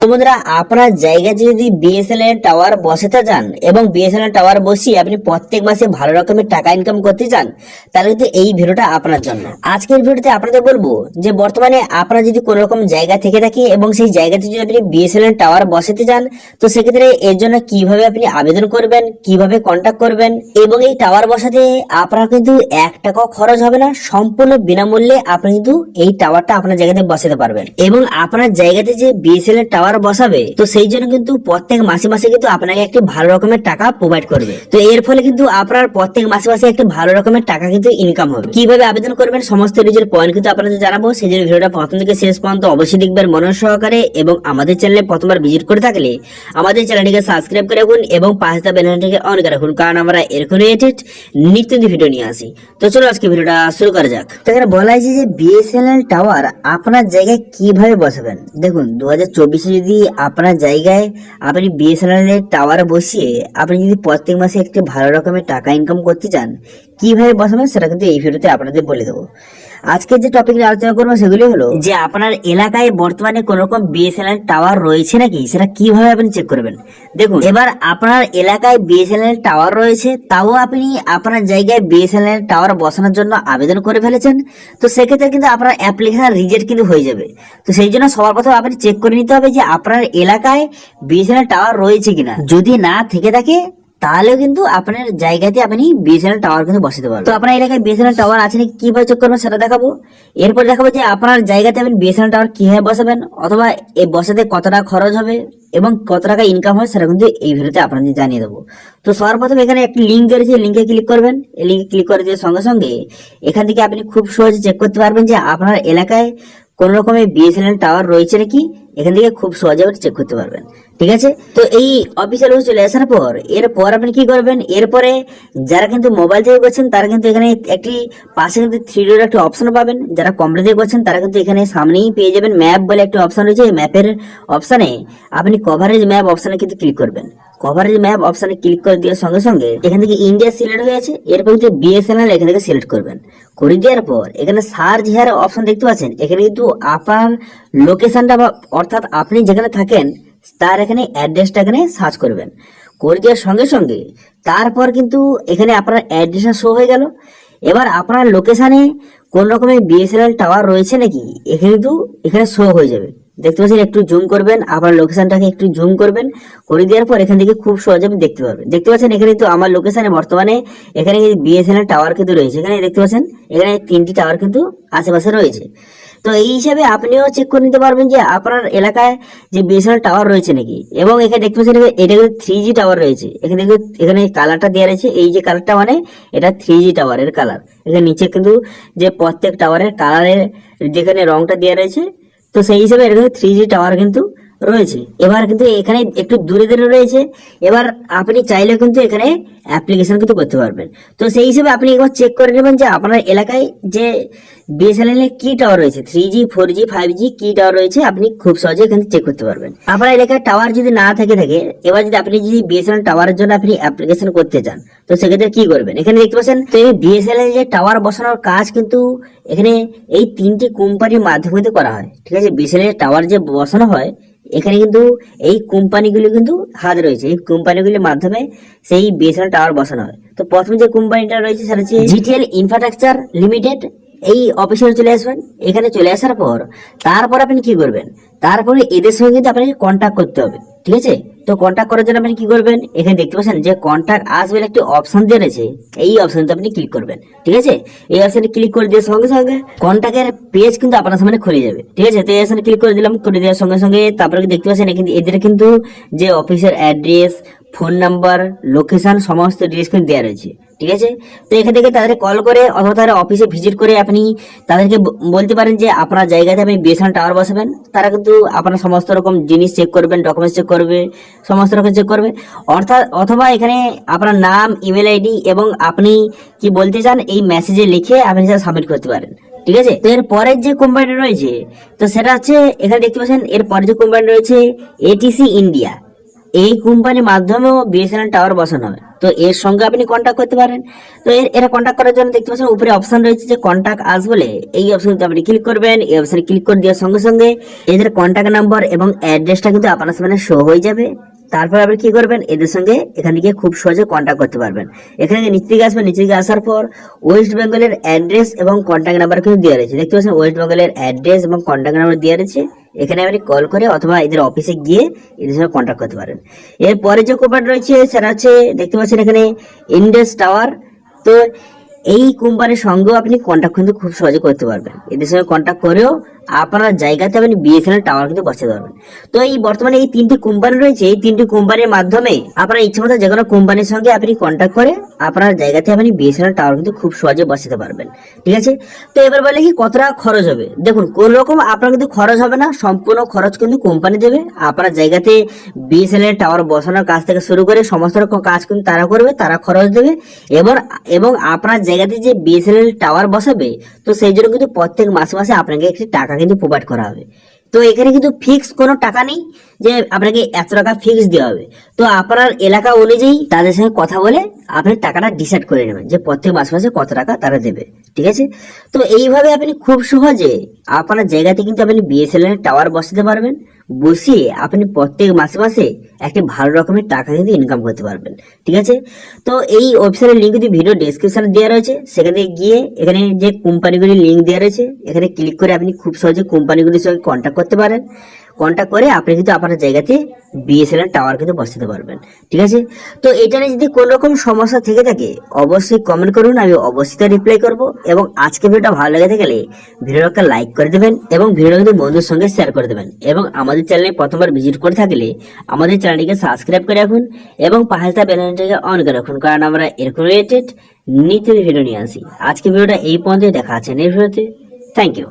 বন্ধুরা, আপনার জায়গায় যদি বিএসএনএল টাওয়ার বসাতে চান এবং বিএসএনএল টাওয়ার বসিয়ে আপনি প্রত্যেক মাসে ভালো রকমের টাকা ইনকাম করতে চান, তাহলে কিন্তু এই ভিডিওটা আপনার জন্য। আজকের ভিডিওতে আপনাদের বলব যে, বর্তমানে আপনার যদি কোনো রকম জায়গা থেকে থাকে এবং সেই জায়গাতে যদি আপনি বিএসএনএল টাওয়ার বসাতে চান, তো সেক্ষেত্রে এর জন্য কীভাবে আপনি আবেদন করবেন, কীভাবে কন্ট্যাক্ট করবেন এবং এই টাওয়ার বসাতে আপনার কিন্তু এক টাকাও খরচ হবে না, সম্পূর্ণ বিনামূল্যে আপনি কিন্তু এই টাওয়ারটা আপনার জায়গাতে বসাতে পারবেন। এবং আপনার জায়গাতে যে বিএসএনএল টাওয়ার বসাবে, তো সেই জন্য কিন্তু প্রত্যেক মাসে মাসে কিন্তু আপনাকে একটি ভালো রকমের টাকা প্রোভাইড করবে। তো এর ফলে কিন্তু আপনার প্রত্যেক মাসে মাসে একটি ভালো রকমের টাকা কিন্তু ইনকাম হবে। কীভাবে আবেদন করবেন সমস্ত নিজের পয়েন্ট কিন্তু আপনাদের জানাব। সেই জন্য ভিডিওটা প্রথম থেকে শেষ পর্যন্ত অবশ্যই দেখবেন মনোজ সহকারে এবং আমাদের চ্যানেলে প্রথমবার ভিজিট করে থাকলে আমাদের চ্যানেলটিকে সাবস্ক্রাইব করে রাখুন এবং পাশে থাকা বেলনটিকে অন করে রাখুন, কারণ আমরা এরকম রিলেটেড নিত্য ভিডিও নিয়ে আসি। তো চলো আজকে ভিডিওটা শুরু করা যাক। তো এখানে বলা হয়েছে যে বিএসএনএল টাওয়ার আপনার জায়গায় কীভাবে বসাবেন? দেখুন দু হাজার চব্বিশে যদি আপনার জায়গায় আপনি বিএসএনএলের টাওয়ার বসিয়ে আপনি যদি প্রত্যেক মাসে একটি ভালো রকমের টাকা ইনকাম করতে চান, কীভাবে বসাবেন সেটা কিন্তু এই ভিডিওতে আপনাদের বলে দেবো। আজকে যে টপিক নিয়ে আলোচনা করব সেগুলি হলো যে আপনার এলাকায় বর্তমানে কোন রকম বিএসএনএল টাওয়ার রয়েছে নাকি? সেটা কীভাবে আপনি চেক করবেন? দেখুন, এবার আপনার এলাকায় বিএসএনএল টাওয়ার রয়েছে, তাও আপনি আপনার জায়গায় বিএসএনএল টাওয়ার বসানোর জন্য আবেদন করে ফেলেছেন। তো সেক্ষেত্রে কিন্তু আপনার অ্যাপ্লিকেশন রিজেক্ট কিন্তু হয়ে যাবে। তো সেই জন্য সবার প্রথমে আপনি চেক করে নিতে হবে যে আপনার এলাকায় বিএসএনএল টাওয়ার রয়েছে কিনা। যদি না থেকে থাকে তাহলেও কিন্তু আপনার জায়গাতে আপনি বিএসএনএল টাওয়ার কিন্তু বসাতে পারবেন। তো আপনার এলাকায় বিএসএনএল টাওয়ার আছে নাকি? কীভাবে চেক করবেন সেটা দেখাবো। এরপর দেখাবো যে আপনার জায়গাতে আপনি বিএসএনএল টাওয়ার কীভাবে বসাবেন, অথবা এই বসাতে কত টাকা খরচ হবে এবং কত টাকা ইনকাম হয় সেটা কিন্তু এই ভিডিওতে আপনাদের জানিয়ে দেবো। তো সবার প্রথমে এখানে একটি লিঙ্ক রয়েছে লিঙ্কে ক্লিক করবেন। এই লিঙ্কে ক্লিক করে দিয়ে সঙ্গে সঙ্গে এখান থেকে আপনি খুব সহজে চেক করতে পারবেন যে আপনার এলাকায় কোন রকমের বিএসএনএল টাওয়ার রয়েছে নাকি? এখান থেকে খুব সহজে আপনি চেক করতে পারবেন। ঠিক আছে? তো এই অফিসিয়াল চলে আসার পর এরপর আপনি কি করবেন? এরপরে যারা কিন্তু মোবাইল থেকে করছেন, তারা কিন্তু এখানে একটি পাশে কিন্তু থ্রি ডোর একটা অপশন পাবেন। যারা কম্পিউটার থেকে করছেন, তারা কিন্তু এখানে সামনেই পেয়ে যাবেন ম্যাপ বলে একটা অপশন রয়েছে। এই ম্যাপের অপশানে আপনি কভারেজ ম্যাপ অপশানে কিন্তু ক্লিক করবেন। কভারেজ ম্যাপ অপশনে ক্লিক করে দেওয়ার সঙ্গে সঙ্গে এখান থেকে ইন্ডিয়া সিলেক্ট হয়েছে। এরপর কিন্তু বিএসএনএল এখান থেকে সিলেক্ট করবেন। করে দেওয়ার পর এখানে সার্চ হেয়ার অপশন দেখতে পাচ্ছেন। এখানে কিন্তু আপনার লোকেশনটা বা অর্থাৎ আপনি যেখানে থাকেন, তার এখানে অ্যাড্রেসটা এখানে সার্চ করবেন। করে দেওয়ার সঙ্গে সঙ্গে তারপর কিন্তু এখানে আপনার অ্যাড্রেসটা শো হয়ে গেল। এবার আপনার লোকেশনে কোন রকমের বিএসএনএল টাওয়ার রয়েছে নাকি, এখানে কিন্তু এখানে শো হয়ে যাবে। দেখতে পাচ্ছেন, একটু জুম করবেন আপনার লোকেশনটাকে একটু জুম করবেন, করে দেওয়ার পর এখান থেকে খুব সহজে আপনি দেখতে পারবেন। দেখতে পাচ্ছেন, এখানে তো আমার লোকেশনে বর্তমানে এখানে বিএসএনএল টাওয়ার কিন্তু রয়েছে। এখানে দেখতে পাচ্ছেন, এখানে তিনটি টাওয়ার কিন্তু আশেপাশে রয়েছে। তো এই হিসাবে আপনিও চেক করে নিতে পারবেন যে আপনার এলাকায় যে বিএসএনএল টাওয়ার রয়েছে নাকি। এবং এখানে দেখতে পাচ্ছেন এটা কিন্তু থ্রি জি টাওয়ার রয়েছে। এখানে এখানে কালারটা দেওয়া রয়েছে। এই যে কালারটা মানে এটা থ্রি জি টাওয়ারের কালার এখানে নিচে কিন্তু যে প্রত্যেক টাওয়ারের কালারের যেখানে রংটা দেওয়া রয়েছে তো সেই হিসেবে এর থ্রি জি টাওয়ার কিন্তু রয়েছে। এবার কিন্তু এখানে একটু দূরে দূরে রয়েছে। এবার আপনি চাইলেও কিন্তু এখানে অ্যাপ্লিকেশন কিন্তু করতে পারবেন। তো সেই হিসেবে আপনি একবার চেক করে নেবেন যে আপনার এলাকায় যে বিএসএনএল এর কি টাওয়ার রয়েছে। Three G four G five G কি টাওয়ার রয়েছে আপনি খুব সহজে এখানে চেক করতে পারবেন। আপনার এলাকায় টাওয়ার যদি না থেকে থাকে, এবার যদি আপনি যদি বিএসএনএল টাওয়ারের জন্য আপনি অ্যাপ্লিকেশন করতে চান, তো সেক্ষেত্রে কি করবেন? এখানে দেখতে পাচ্ছেন, তো এই বিএসএনএল যে টাওয়ার বসানোর কাজ কিন্তু এখানে এই তিনটি কোম্পানির মাধ্যমে করা হয়। ঠিক আছে? বিএসএনএল টাওয়ার যে বসানো হয় এখানে কিন্তু এই কোম্পানিগুলি কিন্তু হাত রয়েছে। এই কোম্পানিগুলির মাধ্যমে সেই বিএসএনএল টাওয়ার বসানো হয়। তো প্রথমে যে কোম্পানিটা রয়েছে সেটা হচ্ছে জিটিএল ইনফ্রাস্ট্রাকচার লিমিটেড এই অফিসে চলে আসবেন। এখানে চলে আসার পর তারপর আপনি কি করবেন? তারপরে এদের সঙ্গে কিন্তু আপনাকে কন্ট্যাক্ট করতে হবে। ঠিক আছে? তো কন্ট্যাক্ট করার জন্য আপনি কি করবেন? এখানে দেখতে পাচ্ছেন যে কন্ট্যাক্ট আসবে একটি অপশন দিয়ে রয়েছে। এই অপশনটা আপনি ক্লিক করবেন। ঠিক আছে? এই অপশনে ক্লিক করে দিয়ে সঙ্গে সঙ্গে কন্ট্যাক্টের পেজ কিন্তু আপনার সামনে খুলে যাবে। ঠিক আছে? তো এই অপশনে ক্লিক করে দিলাম করে দেওয়ার সঙ্গে সঙ্গে তারপরে দেখতে পাচ্ছেন এখানে এদের কিন্তু যে অফিসের অ্যাড্রেস ফোন নাম্বার লোকেশন সমস্ত ডিটেলস কিন্তু দেওয়া রয়েছে। ঠিক আছে? তো এখান থেকে তাদের কল করে অথবা তাদের অফিসে ভিজিট করে আপনি তাদেরকে বলতে পারেন যে আপনার জায়গাতে আপনি বিএসএনএল টাওয়ার বসাবেন। তারা কিন্তু আপনার সমস্ত রকম জিনিস চেক করবেন ডকুমেন্টস চেক করবে, সমস্ত রকম চেক করবে। অর্থাৎ অথবা এখানে আপনার নাম ইমেল আইডি এবং আপনি কি বলতে চান এই মেসেজে লিখে আপনি সেটা সাবমিট করতে পারেন। ঠিক আছে? তো এর পরের যে কোম্পানিটা রয়েছে, তো সেটা হচ্ছে এখানে দেখতে পাচ্ছেন, এর পরে যে কোম্পানি রয়েছে এটিসি ইন্ডিয়া এই কোম্পানির মাধ্যমেও বিএসএনএল টাওয়ার বসানো হবে। তো এর সঙ্গে আপনি কন্ট্যাক্ট করতে পারেন। তো এর, এরা কন্ট্যাক্ট করার জন্য দেখতে পাচ্ছেন উপরে অপশন রয়েছে যে কন্ট্যাক্ট আস বলে। এই অপশনতে আপনি ক্লিক করবেন। এই অপশনে ক্লিক করে দেওয়ার সঙ্গে সঙ্গে এদের কন্ট্যাক্ট নাম্বার এবং অ্যাড্রেসটা কিন্তু আপনার সামনে শো হয়ে যাবে। তারপর আপনি কি করবেন? এদের সঙ্গে এখান থেকে খুব সহজে কন্ট্যাক্ট করতে পারবেন। এখানে নিচে আসবেন নিচে দিকে আসার পর ওয়েস্ট বেঙ্গলের অ্যাড্রেস এবং কন্ট্যাক্ট নাম্বার কিন্তু দেওয়া রয়েছে। দেখতে পাচ্ছেন ওয়েস্ট বেঙ্গলের অ্যাড্রেস এবং কন্ট্যাক্ট নাম্বার দেওয়া রয়েছে। এখানে আপনি কল করে অথবা এদের অফিসে গিয়ে এদের সঙ্গে কন্ট্যাক্ট করতে পারেন। এরপরে যে কোম্পানি রয়েছে, সেটা হচ্ছে, দেখতে পাচ্ছেন এখানে ইন্ডাস টাওয়ার তো এই কোম্পানির সঙ্গেও আপনি কন্ট্যাক্ট কিন্তু খুব সহজে করতে পারবেন। এদের সঙ্গে কন্ট্যাক্ট করেও আপনার জায়গাতে আপনি বিএসএনএল টাওয়ার কিন্তু বসাতে পারবেন। তো এই বর্তমানে এই তিনটি কোম্পানি রয়েছে, এই তিনটি কোম্পানির মাধ্যমে আপনার ইচ্ছে মতো যে কোনো কোম্পানির সঙ্গে আপনি কন্ট্যাক্ট করে আপনার জায়গাতে আপনি বিএসএনএল টাওয়ার কিন্তু খুব সহজে বসাতে পারবেন। ঠিক আছে? তো এবার বলে কি কত টাকা খরচ হবে? দেখুন কোন রকম আপনার কিন্তু খরচ হবে না, সম্পূর্ণ খরচ কিন্তু কোম্পানি দেবে। আপনার জায়গাতে বিএসএনএল টাওয়ার বসানোর কাজ থেকে শুরু করে সমস্ত রকম কাজ কিন্তু তারা করবে, তারা খরচ দেবে। এবং এবং আপনার জায়গাতে যে বিএসএনএল টাওয়ার বসাবে, তো সেই জন্য কিন্তু প্রত্যেক মাসে মাসে আপনাকে একটি টাকা কিন্তু প্রোভাইড করা হবে। তো এখানে কিন্তু ফিক্স কোনো টাকা নেই যে আপনাকে এত টাকা ফিক্স দেওয়া হবে। তো আপনার এলাকা অনুযায়ী তাদের সঙ্গে কথা বলে আপনি টাকাটা ডিসাইড করে নেবেন যে প্রত্যেক মাসে মাসে কত টাকা তারা দেবে, ঠিক আছে? তো এইভাবে আপনি খুব সহজে আপনার জায়গাতে কিন্তু আপনি বিএসএনএল টাওয়ার বসাতে পারবেন। বসিয়ে আপনি প্রত্যেক মাসে মাসে একটি ভালো রকমের টাকা কিন্তু ইনকাম করতে পারবেন, ঠিক আছে? তো এই ওয়েবসাইটের লিঙ্ক কিন্তু ভিডিও ডিসক্রিপশানে দেওয়া রয়েছে, সেখানে গিয়ে এখানে যে কোম্পানিগুলির লিঙ্ক দেওয়া রয়েছে, এখানে ক্লিক করে আপনি খুব সহজে কোম্পানিগুলির সঙ্গে কন্ট্যাক্ট করতে পারেন। কন্ট্যাক্ট করে আপনি কিন্তু আপনার জায়গাতে বিএসএনএল টাওয়ার কিন্তু বসাতে পারবেন। ঠিক আছে? তো এটা নিয়ে যদি কোনো রকম সমস্যা থেকে থাকে, অবশ্যই কমেন্ট করুন, আমি অবশ্যই রিপ্লাই করব এবং আজকে ভিডিওটা ভালো লেগে থাকলে ভিডিওটাকে লাইক করে দেবেন এবং ভিডিওটা কিন্তু বন্ধুর সঙ্গে শেয়ার করে দেবেন এবং আমাদের চ্যানেলে প্রথমবার ভিজিট করে থাকলে আমাদের চ্যানেলটিকে সাবস্ক্রাইব করে রাখুন এবং পাহাড়টা বেলানটিকে অন করে রাখুন, কারণ আমরা এরকম রিলেটেড নিত্য ভিডিও নিয়ে আসি। আজকে ভিডিওটা এই পর্যন্ত দেখা আছে নেক্সট ভিডিওতে থ্যাংক ইউ